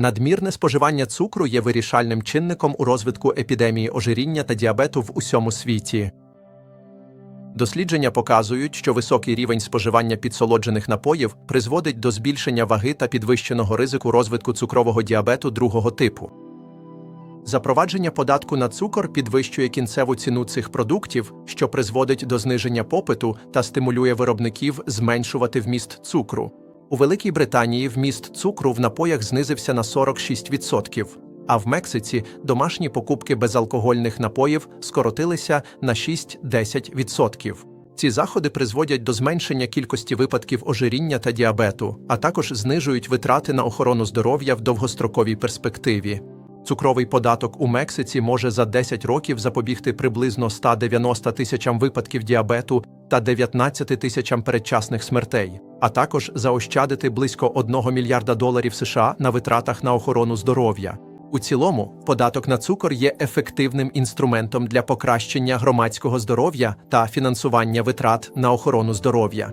Надмірне споживання цукру є вирішальним чинником у розвитку епідемії ожиріння та діабету в усьому світі. Дослідження показують, що високий рівень споживання підсолоджених напоїв призводить до збільшення ваги та підвищеного ризику розвитку цукрового діабету другого типу. Запровадження податку на цукор підвищує кінцеву ціну цих продуктів, що призводить до зниження попиту та стимулює виробників зменшувати вміст цукру. У Великій Британії вміст цукру в напоях знизився на 46%, а в Мексиці домашні покупки безалкогольних напоїв скоротилися на 6-10%. Ці заходи призводять до зменшення кількості випадків ожиріння та діабету, а також знижують витрати на охорону здоров'я в довгостроковій перспективі. Цукровий податок у Мексиці може за 10 років запобігти приблизно 190 тисячам випадків діабету та 19 тисячам передчасних смертей, а також заощадити близько 1 мільярда доларів США на витратах на охорону здоров'я. У цілому, податок на цукор є ефективним інструментом для покращення громадського здоров'я та фінансування витрат на охорону здоров'я.